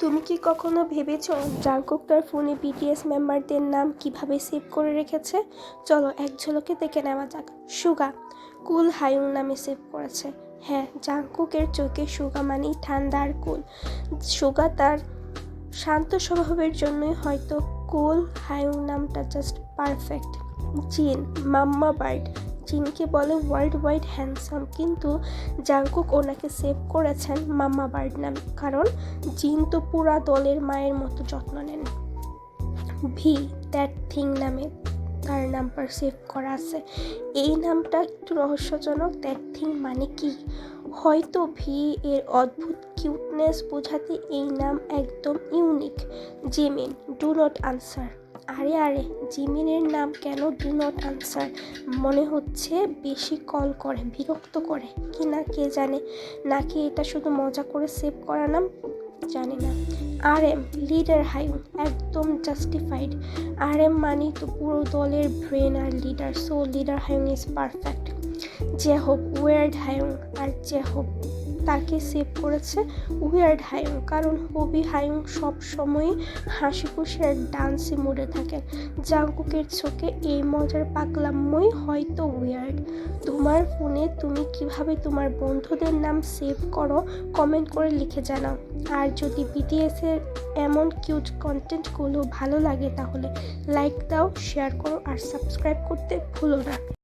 তুমি কি কখনো ভেবেছ জাঙ্কুক তার ফোনে বিটিএস মেম্বারদের নাম কীভাবে সেভ করে রেখেছে? চলো এক ঝলকে দেখে নেওয়া যাক। সুগা, কুল হায়ুং নামে সেভ করেছে। হ্যাঁ জাঙ্কুকের চোখে সুগা মানেই ঠান্ডা আর কুল। সুগা তার শান্ত স্বভাবের জন্যই হয়তো কুল হায়ুং নামটা জাস্ট পারফেক্ট জিন, মাম্মা বার্ড। জিনকে বলে ওয়ার্ল্ড ওয়াইড হ্যান্ডসাম, কিন্তু জাংকুক ওনাকে সেভ করেছেন মাম্মা বার্ড নামে কারণ জিন তো পুরা দলের মায়ের মতো যত্ন নেন। ভি, দ্যাট থিং নামে তার নাম্বার সেভ করা আছে। এই নামটা একটু রহস্যজনক, দ্যাট থিং মানে কি? হয়তো ভি এর অদ্ভুত কিউটনেস বোঝাতে এই নাম একদম unique, Jimin, do not answer. আরে আরে, জিমিনের নাম কেন ডু নট আনসার মনে হচ্ছে বেশি কল করে, বিরক্ত করে। কি না, কে জানে? নাকি এটা শুধু মজা করে সেভ করা নাম? জানি না। আর এম লিডার হাইম একদম জাস্টিফাইড আর এম মানে তো পুরো দলের brain R leader so leader him is perfect যে হোক ওয়ার্ড হাইম আর যে হোক তাকে সেভ করেছে উইয়ার্ড হাইং কারণ হবি হাইং সব সময় হাসি খুশি আর ডান্সি মুডে থাকেন জাঙ্কুকের চোখে এই মজার পাগলামই হয়তো উইয়ার্ড তোমার ফোনে তুমি কীভাবে তোমার বন্ধুদের নাম সেভ করো কমেন্ট করে লিখে জানাও। আর যদি বিটিএস এর এমন কিউট কন্টেন্টগুলো ভালো লাগে তাহলে লাইক দাও শেয়ার করো আর সাবস্ক্রাইব করতে ভুলো না।